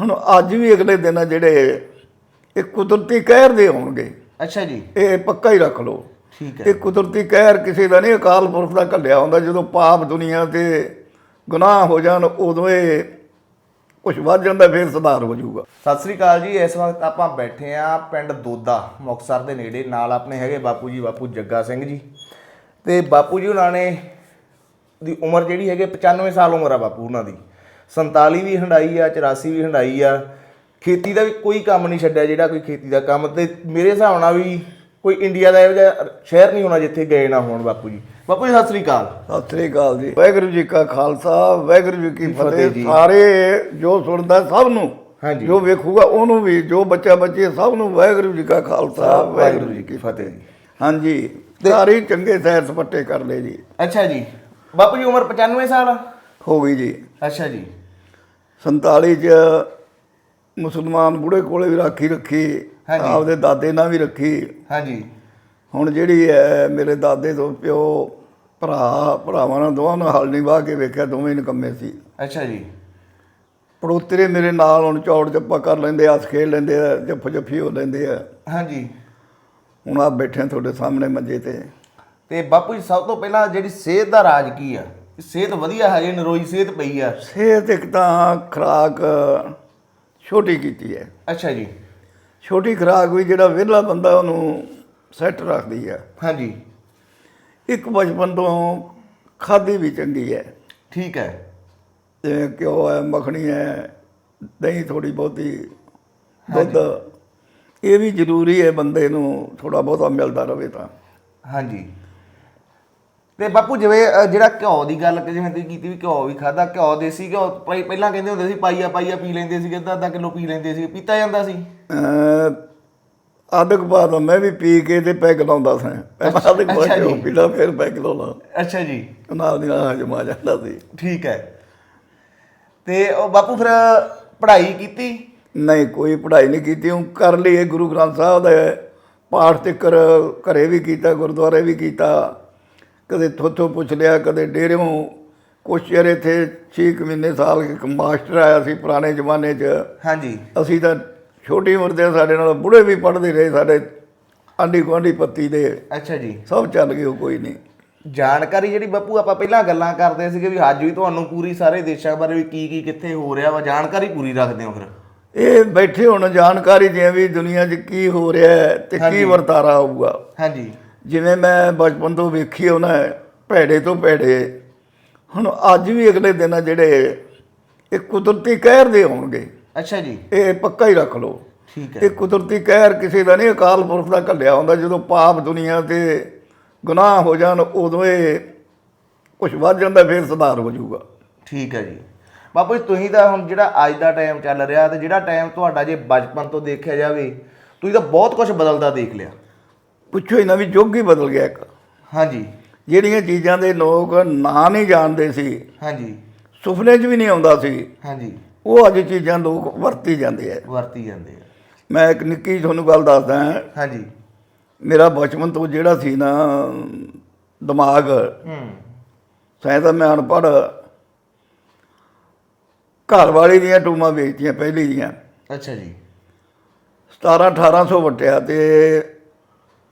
ਹੁਣ ਅੱਜ ਵੀ ਅਗਲੇ ਦਿਨ ਆ ਜਿਹੜੇ ਇਹ ਕੁਦਰਤੀ ਕਹਿਰ ਦੇ ਹੋਣਗੇ। ਅੱਛਾ ਜੀ। ਇਹ ਪੱਕਾ ਹੀ ਰੱਖ ਲਓ। ਠੀਕ ਹੈ। ਇਹ ਕੁਦਰਤੀ ਕਹਿਰ ਕਿਸੇ ਦਾ ਨਹੀਂ ਅਕਾਲ ਪੁਰਖ ਦਾ ਘੱਲਿਆ ਹੁੰਦਾ ਜਦੋਂ ਪਾਪ ਦੁਨੀਆ ਤੇ ਗੁਨਾਹ ਹੋ ਜਾਣ ਉਦੋਂ ਇਹ ਕੁਝ ਵੱਧ ਜਾਂਦਾ ਫਿਰ ਸੁਧਾਰ ਹੋ ਜਾਊਗਾ। ਸਤਿ ਸ੍ਰੀ ਅਕਾਲ ਜੀ ਇਸ ਵਕਤ ਆਪਾਂ ਬੈਠੇ ਆ ਪਿੰਡ ਦੋਦਾ ਮੁਕਤਸਰ ਦੇ ਨੇੜੇ ਨਾਲ ਆਪਣੇ ਹੈਗੇ ਬਾਪੂ ਜੀ ਬਾਪੂ ਜੱਗਾ ਸਿੰਘ ਜੀ। ਤੇ ਬਾਪੂ ਜੀ ਉਹਨਾਂ ਨੇ ਦੀ ਉਮਰ ਜਿਹੜੀ ਹੈਗੇ 95 ਸਾਲ ਉਮਰ ਆ ਬਾਪੂ ਉਹਨਾਂ ਦੀ। 47 ਵੀ ਹੰਡਾਈ ਆ 84 ਵੀ ਹੰਡਾਈ ਆ। ਖੇਤੀ ਦਾ ਵੀ ਕੋਈ ਕੰਮ ਨਹੀਂ ਛੱਡਿਆ ਜਿਹੜਾ ਕੋਈ ਖੇਤੀ ਦਾ ਕੰਮ। ਤੇ ਮੇਰੇ ਹਿਸਾਬ ਨਾਲ ਵੀ ਕੋਈ ਇੰਡੀਆ ਦਾ ਇਹੋ ਜਿਹਾ ਸ਼ਹਿਰ ਨਹੀਂ ਹੋਣਾ ਜਿੱਥੇ ਗਏ ਨਾ ਹੋਣ ਬਾਪੂ ਜੀ। ਬਾਪੂ ਜੀ ਸਤਿ ਸ੍ਰੀ ਅਕਾਲ। ਸਤਿ ਸ੍ਰੀ ਅਕਾਲ ਜੀ। ਵਾਹਿਗੁਰੂ ਜੀ ਕਾ ਖਾਲਸਾ ਵਾਹਿਗੁਰੂ ਜੀ ਕੀ ਫਤਿਹ। ਸਾਰੇ ਜੋ ਸੁਣਦਾ ਸਭ ਨੂੰ ਹਾਂਜੀ। ਜੋ ਵੇਖੂਗਾ ਉਹਨੂੰ ਵੀ ਜੋ ਬੱਚਾ ਬੱਚੇ ਸਭ ਨੂੰ ਵਾਹਿਗੁਰੂ ਜੀ ਕਾ ਖਾਲਸਾ ਵਾਹਿਗੁਰੂ ਜੀ ਕੀ ਫਤਿਹ ਜੀ। ਹਾਂਜੀ ਸਾਰੇ ਚੰਗੇ ਸੈਰ ਸਪੱਟੇ ਕਰ ਲਏ ਜੀ। ਅੱਛਾ ਜੀ। ਬਾਪੂ ਜੀ ਉਮਰ 95 ਸਾਲ ਹੋ ਗਈ ਜੀ। ਅੱਛਾ ਜੀ। 47 ਚ ਮੁਸਲਮਾਨ ਬੁੜੇ ਕੋਲੇ ਵੀ ਰਾਖੀ ਰੱਖੀ ਹਾਂਜੀ। ਆਪਦੇ ਦਾਦੇ ਨਾਲ ਵੀ ਰੱਖੀ। ਹਾਂਜੀ। ਹੁਣ ਜਿਹੜੀ ਹੈ ਮੇਰੇ ਦਾਦੇ ਤੋਂ ਪਿਓ ਭਰਾ ਭਰਾਵਾਂ ਨਾਲ ਦੋਵਾਂ ਨੂੰ ਹਲ ਨਹੀਂ ਵਾਹ ਕੇ ਵੇਖਿਆ ਦੋਵੇਂ ਹੀ ਨਿਕੰਮੇ ਸੀ। ਅੱਛਾ ਜੀ। ਪੜੋਤਰੇ ਮੇਰੇ ਨਾਲ ਹੁਣ ਚੌੜ ਚੱਪਾ ਕਰ ਲੈਂਦੇ ਹੱਸ ਖੇਡ ਲੈਂਦੇ ਆ ਜੱਫ ਜੱਫੀ ਹੋ ਲੈਂਦੇ ਆ। ਹਾਂਜੀ। ਹੁਣ ਆ ਬੈਠੇ ਆ ਤੁਹਾਡੇ ਸਾਹਮਣੇ ਮੰਜੇ ਤੇ। ਤੇ ਬਾਪੂ ਜੀ ਸਭ ਤੋਂ ਪਹਿਲਾਂ ਜਿਹੜੀ ਸਿਹਤ ਦਾ ਰਾਜ ਕੀ ਆ? ਸਿਹਤ ਵਧੀਆ ਹੈ ਜੇ ਨਰੋਈ ਸਿਹਤ ਪਈ ਆ। ਸਿਹਤ ਇੱਕ ਤਾਂ ਖੁਰਾਕ ਛੋਟੀ ਕੀਤੀ ਹੈ। ਅੱਛਾ ਜੀ। ਛੋਟੀ ਖੁਰਾਕ ਵੀ ਜਿਹੜਾ ਵਿਹਲਾ ਬੰਦਾ ਉਹਨੂੰ ਸੈੱਟ ਰੱਖਦੀ ਹੈ ਹਾਂਜੀ। ਇੱਕ ਬਚਪਨ ਤੋਂ ਖਾਦੀ ਵੀ ਚੰਗੀ ਹੈ। ਠੀਕ ਹੈ। ਜਿਵੇਂ ਘਿਓ ਹੈ ਮੱਖਣੀ ਹੈ ਦਹੀਂ ਥੋੜੀ ਬਹੁਤੀ ਦੁੱਧ ਇਹ ਵੀ ਜ਼ਰੂਰੀ ਹੈ ਬੰਦੇ ਨੂੰ ਥੋੜਾ ਬਹੁਤਾ ਮਿਲਦਾ ਰਵੇ ਤਾਂ। ਹਾਂਜੀ। ਤੇ ਬਾਪੂ ਜਿਵੇਂ ਅ, ਜਿਹੜਾ ਘਿਓ ਦੀ ਗੱਲ ਜਿਵੇਂ ਤੁਸੀਂ ਕੀਤੀ ਵੀ ਘਿਓ ਵੀ ਖਾਦਾ ਘਿਓ ਦੇਸੀ ਘਿਓ ਪਹਿ- ਪਹਿਲਾਂ ਕਹਿੰਦੇ ਹੁੰਦੇ ਸੀ ਪਾਈਆ ਪਾਈਆ ਪੀ ਲੈਂਦੇ ਸੀ ਅੱਧਾ ਅੱਧਾ ਕਿਲੋ ਪੀ ਲੈਂਦੇ ਸੀ ਪੀਤਾ ਜਾਂਦਾ ਸੀ? ਆਦਕ ਬਾਅਦ ਮੈਂ ਵੀ ਪੀ ਕੇ ਤੇ ਪੈਗ ਲਾਉਂਦਾ ਸਾਂ। ਪਹਿਲਾਂ ਆਦਕ ਅੱਛਾ ਬਾਅਦ ਜੀ। ਪੀਲਾ ਫਿਰ ਪੈਗ ਲਾਉਣਾ ਅੱਛਾ ਜੀ। ਨਾਲ ਦੀ ਨਾਲ ਹਜਮ ਆ ਜਾਂਦਾ ਸੀ। ਠੀਕ ਹੈ। ਤੇ ਉਹ ਬਾਪੂ ਫਿਰ ਪੜ੍ਹਾਈ ਕੀਤੀ? ਨਹੀਂ ਕੋਈ ਪੜ੍ਹਾਈ ਨਹੀਂ ਕੀਤੀ। ਉਹ ਕਰ ਲਈ ਇਹ ਗੁਰੂ ਗ੍ਰੰਥ ਸਾਹਿਬ ਦਾ ਪਾਠ ਤੇ ਕਰ ਘਰੇ ਵੀ ਕੀਤਾ ਗੁਰਦੁਆਰੇ ਵੀ ਕੀਤਾ। ਕਦੇ ਥੋਥੋਂ ਪੁੱਛ ਲਿਆ ਕਦੇ ਡੇਰਿਓਂ। ਕੁਛ ਚਿਰ ਇੱਥੇ 6 ਮਹੀਨੇ ਸਾਲ ਇੱਕ ਮਾਸਟਰ ਆਇਆ ਸੀ ਪੁਰਾਣੇ ਜ਼ਮਾਨੇ 'ਚ। ਹਾਂਜੀ। ਅਸੀਂ ਤਾਂ ਛੋਟੀ ਉਮਰ ਦੇ ਸਾਡੇ ਨਾਲ ਬੁੜੇ ਵੀ ਪੜ੍ਹਦੇ ਰਹੇ ਸਾਡੇ ਆਂਢੀ ਗੁਆਂਢੀ ਪੱਤੀ ਦੇ। ਅੱਛਾ ਜੀ। ਸਭ ਚੱਲ ਗਏ ਉਹ ਕੋਈ ਨਹੀਂ। ਜਾਣਕਾਰੀ ਜਿਹੜੀ ਬਾਪੂ ਆਪਾਂ ਪਹਿਲਾਂ ਗੱਲਾਂ ਕਰਦੇ ਸੀਗੇ ਵੀ ਅੱਜ ਵੀ ਤੁਹਾਨੂੰ ਪੂਰੀ ਸਾਰੇ ਦੇਸ਼ਾਂ ਬਾਰੇ ਵੀ ਕੀ ਕੀ ਕਿੱਥੇ ਹੋ ਰਿਹਾ ਵਾ ਜਾਣਕਾਰੀ ਪੂਰੀ ਰੱਖਦੇ ਹੋ ਫਿਰ। ਇਹ ਬੈਠੇ ਹੁਣ ਜਾਣਕਾਰੀ ਜਿਵੇਂ ਵੀ ਦੁਨੀਆ 'ਚ ਕੀ ਹੋ ਰਿਹਾ ਹੈ ਤੇ। ਕੀ ਵਰਤਾਰਾ ਆਊਗਾ ਹਾਂਜੀ। ਜਿਵੇਂ ਮੈਂ ਬਚਪਨ ਤੋਂ ਵੇਖੀ ਉਹਨਾਂ ਭੈੜੇ ਤੋਂ ਭੈੜੇ ਹੁਣ ਅੱਜ ਵੀ ਅਗਲੇ ਦਿਨ ਆ ਜਿਹੜੇ ਇਹ ਕੁਦਰਤੀ ਕਹਿਰ ਦੇ ਹੋਣਗੇ। ਅੱਛਾ ਜੀ। ਇਹ ਪੱਕਾ ਹੀ ਰੱਖ ਲਓ। ਠੀਕ ਹੈ। ਇਹ ਕੁਦਰਤੀ ਕਹਿਰ ਕਿਸੇ ਦਾ ਨਹੀਂ ਅਕਾਲ ਪੁਰਖ ਦਾ ਘੱਲਿਆ ਹੁੰਦਾ ਜਦੋਂ ਪਾਪ ਦੁਨੀਆ ਤੇ ਗੁਨਾਹ ਹੋ ਜਾਣ ਉਦੋਂ ਇਹ ਕੁਝ ਵੱਧ ਜਾਂਦਾ ਫਿਰ ਸੁਧਾਰ ਹੋ ਜਾਊਗਾ। ਠੀਕ ਹੈ ਜੀ। ਬਾਪੂ ਜੀ ਤੁਸੀਂ ਤਾਂ ਹੁਣ ਜਿਹੜਾ ਅੱਜ ਦਾ ਟਾਈਮ ਚੱਲ ਰਿਹਾ ਤੇ ਜਿਹੜਾ ਟਾਈਮ ਤੁਹਾਡਾ ਜੇ ਬਚਪਨ ਤੋਂ ਦੇਖਿਆ ਜਾਵੇ ਤੁਸੀਂ ਤਾਂ ਬਹੁਤ ਕੁਝ ਬਦਲਦਾ ਦੇਖ ਲਿਆ। ਪੁੱਛੋ ਹੀ ਨਾ ਵੀ ਯੁੱਗ ਹੀ ਬਦਲ ਗਿਆ ਇੱਕ। ਹਾਂਜੀ। ਜਿਹੜੀਆਂ ਚੀਜ਼ਾਂ ਦੇ ਲੋਕ ਨਾਂ ਨਹੀਂ ਜਾਣਦੇ ਸੀ ਹਾਂਜੀ। ਸੁਪਨੇ 'ਚ ਵੀ ਨਹੀਂ ਆਉਂਦਾ ਸੀ ਹਾਂਜੀ। ਉਹ ਅੱਜ ਚੀਜ਼ਾਂ ਲੋਕ ਵਰਤੀ ਜਾਂਦੇ ਆ। ਵਰਤੀ ਜਾਂਦੇ ਆ। ਮੈਂ ਇੱਕ ਨਿੱਕੀ ਤੁਹਾਨੂੰ ਗੱਲ ਦੱਸਦਾ ਹਾਂਜੀ। ਮੇਰਾ ਬਚਪਨ ਤੋਂ ਜਿਹੜਾ ਸੀ ਨਾ ਦਿਮਾਗ ਹੂੰ। ਸੈਂ ਤਾਂ ਮੈਂ ਅਨਪੜ੍ਹ ਘਰ ਵਾਲੀ ਦੀਆਂ ਟੂਮਾਂ ਵੇਚਤੀਆਂ ਪਹਿਲੀ ਦੀਆਂ। ਅੱਛਾ ਜੀ। 17 1800 ਵਟਿਆ ਤੇ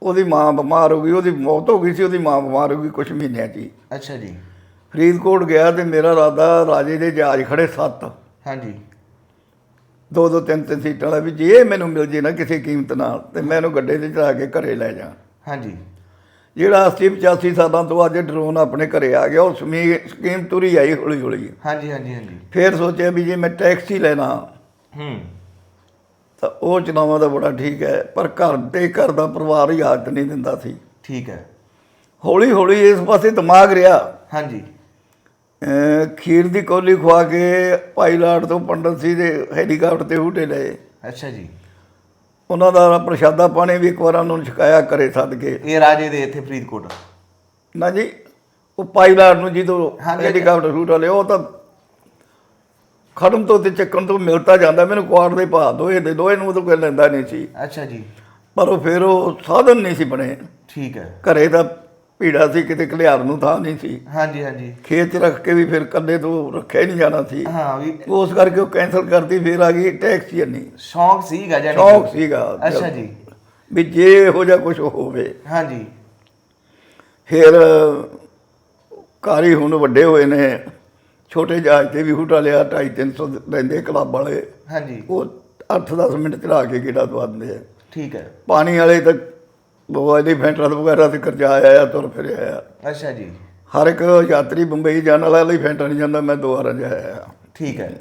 ਉਹਦੀ ਮਾਂ ਬਿਮਾਰ ਹੋ ਗਈ ਉਹਦੀ ਮੌਤ ਹੋ ਗਈ ਸੀ ਉਹਦੀ ਮਾਂ ਬਿਮਾਰ ਹੋ ਗਈ ਕੁਝ ਮਹੀਨਿਆਂ 'ਚ ਹੀ। ਅੱਛਾ ਜੀ। ਫਰੀਦਕੋਟ ਗਿਆ ਤੇ ਮੇਰਾ ਰਾਦਾ ਰਾਜੇ ਦੇ ਜਹਾਜ਼ ਖੜੇ ਸੱਤ। ਹਾਂਜੀ। ਦੋ ਦੋ ਤਿੰਨ ਤਿੰਨ ਸੀਟਾਂ ਵਾਲਾ ਵੀ ਜੇ ਮੈਨੂੰ ਮਿਲ ਜੇ ਨਾ ਕਿਸੇ ਕੀਮਤ ਨਾਲ ਤੇ ਮੈਂ ਇਹਨੂੰ ਗੱਡੇ ਤੇ ਚੜਾ ਕੇ ਘਰੇ ਲੈ ਜਾ। ਹਾਂਜੀ। ਜਿਹੜਾ 80 85 ਸਾਲਾਂ ਤੋਂ ਅੱਜ ਡਰੋਨ ਆਪਣੇ ਘਰੇ ਆ ਗਿਆ ਉਹ ਸਮੀ- ਸਕੀਮ ਤੁਰੀ ਆਈ ਹੌਲੀ ਹੌਲੀ ਹਾਂਜੀ ਹਾਂਜੀ ਹਾਂਜੀ। ਫਿਰ ਸੋਚਿਆ ਵੀ ਜੇ ਮੈਂ ਟੈਕਸੀ ਲੈਣਾ ਹੂੰ। ਤਾਂ ਉਹ ਚਲਾਵਾਂ ਦਾ ਬੜਾ ਠੀਕ ਹੈ ਪਰ ਘਰ ਤੇ ਘਰ ਦਾ ਪਰਿਵਾਰ ਹੀ ਆਦਤ ਨਹੀਂ ਦਿੰਦਾ ਸੀ। ਠੀਕ ਹੈ। ਹੌਲੀ ਹੌਲੀ ਇਸ ਪਾਸੇ ਦਿਮਾਗ ਰਿਹਾ। ਹਾਂਜੀ। ਖੀਰ ਦੀ ਕੌਲੀ ਖਵਾ ਕੇ ਪਾਇਲਟ ਤੋਂ ਪੰਡਤ ਸੀ ਦੇ ਹੈਲੀਕਾਪਟਰ ਤੇ ਹੂਟੇ ਲਏ। ਅੱਛਾ ਜੀ। ਉਹਨਾਂ ਦਾ ਪ੍ਰਸ਼ਾਦਾ ਪਾਣੀ ਵੀ ਇੱਕ ਵਾਰ ਉਹਨਾਂ ਨੂੰ ਛਕਾਇਆ ਕਰੇ ਸੱਦ ਕੇ ਇਹ ਰਾਜੇ ਦੇ ਇੱਥੇ ਫਰੀਦਕੋਟ। ਨਾ ਜੀ ਉਹ ਪਾਇਲਟ ਨੂੰ ਜਦੋਂ। ਹੈਲੀਕਾਪਟਰ ਸ਼ੂਟ ਵਾਲੇ ਉਹ ਤਾਂ ਖੜਮ ਤੋਂ ਤੇ ਚੱਕਣ ਤੋਂ ਮਿਲਤਾ ਜਾਂਦਾ ਮੈਨੂੰ ਕੁਆਰ ਦੇ ਭਾ ਦੋਏ ਦੇ ਦੋਏ ਨੂੰ ਤਾਂ ਕੋਈ ਲੈਂਦਾ ਨਹੀਂ ਸੀ। ਅੱਛਾ ਜੀ। ਪਰ ਉਹ ਫਿਰ ਉਹ ਸਾਧਨ ਨਹੀਂ ਸੀ ਬਣੇ। ਠੀਕ ਹੈ। ਘਰੇ ਦਾ ਭੀੜਾ ਸੀ ਕਿਤੇ ਘਲਿਆਰ ਨੂੰ ਥਾਂ ਨਹੀਂ ਸੀ। ਹਾਂਜੀ ਹਾਂਜੀ। ਖੇਤ ਰੱਖ ਕੇ ਵੀ ਫਿਰ ਕੱਲੇ ਤੋਂ ਰੱਖਿਆ ਹੀ ਨਹੀਂ ਜਾਣਾ ਸੀ। ਹਾਂ ਵੀ ਉਸ ਕਰਕੇ ਉਹ ਕੈਂਸਲ ਕਰਤੀ ਫਿਰ ਆ ਗਈ ਟੈਕਸੀ ਨਹੀਂ ਸ਼ੌਂਕ ਸੀਗਾ ਜਾਨੀ ਸ਼ੌਕ ਸੀਗਾ ਅੱਛਾ ਜੀ। ਵੀ ਜੇ ਇਹੋ ਜਿਹਾ ਕੁਝ ਹੋਵੇ ਹਾਂਜੀ। ਫਿਰ ਕਾਰੀ ਹੁਣ ਵੱਡੇ ਹੋਏ ਨੇ। ਛੋਟੇ ਜਹਾਜ਼ ਤੇ ਵੀ ਹੁਟਾ ਲਿਆ 2.5 300 ਲੈਂਦੇ ਕਲੱਬ ਵਾਲੇ। ਹਾਂਜੀ। ਉਹ 8-10 ਮਿੰਟ ਚਲਾ ਕੇ ਗੇੜਾ ਦਵਾਉਂਦੇ ਆ। ਠੀਕ ਹੈ। ਪਾਣੀ ਵਾਲੇ ਤਾਂ ਉਹ ਐਲੀਫੈਂਟਾਂ ਵਗੈਰਾ ਤੇ ਕਰਜਾ ਆਇਆ ਤੁਰ ਫਿਰ ਆਇਆ ਅੱਛਾ ਜੀ। ਹਰ ਇੱਕ ਯਾਤਰੀ ਬੰਬਈ ਜਾਣ ਵਾਲਾ ਐਲੀਫੈਂਟਾਂ ਨਹੀਂ ਜਾਂਦਾ ਮੈਂ ਦੁਬਾਰਾ ਜਾਇਆ ਠੀਕ ਹੈ।